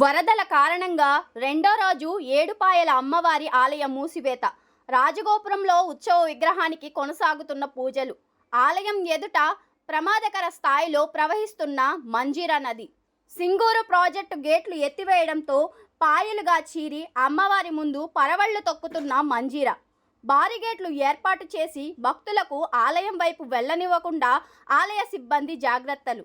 వరదల కారణంగా రెండో రోజు ఏడుపాయల అమ్మవారి ఆలయం మూసివేత రాజగోపురంలో ఉత్సవ విగ్రహానికి కొనసాగుతున్న పూజలు ఆలయం ఎదుట ప్రమాదకర స్థాయిలో ప్రవహిస్తున్న మంజీరా నది సింగూరు ప్రాజెక్టు గేట్లు ఎత్తివేయడంతో పాయలుగా చీరి అమ్మవారి ముందు పరవళ్లు తొక్కుతున్న మంజీరా బారిగేట్లు ఏర్పాటు చేసి భక్తులకు ఆలయం వైపు వెళ్ళనివ్వకుండా ఆలయ సిబ్బంది జాగ్రత్తలు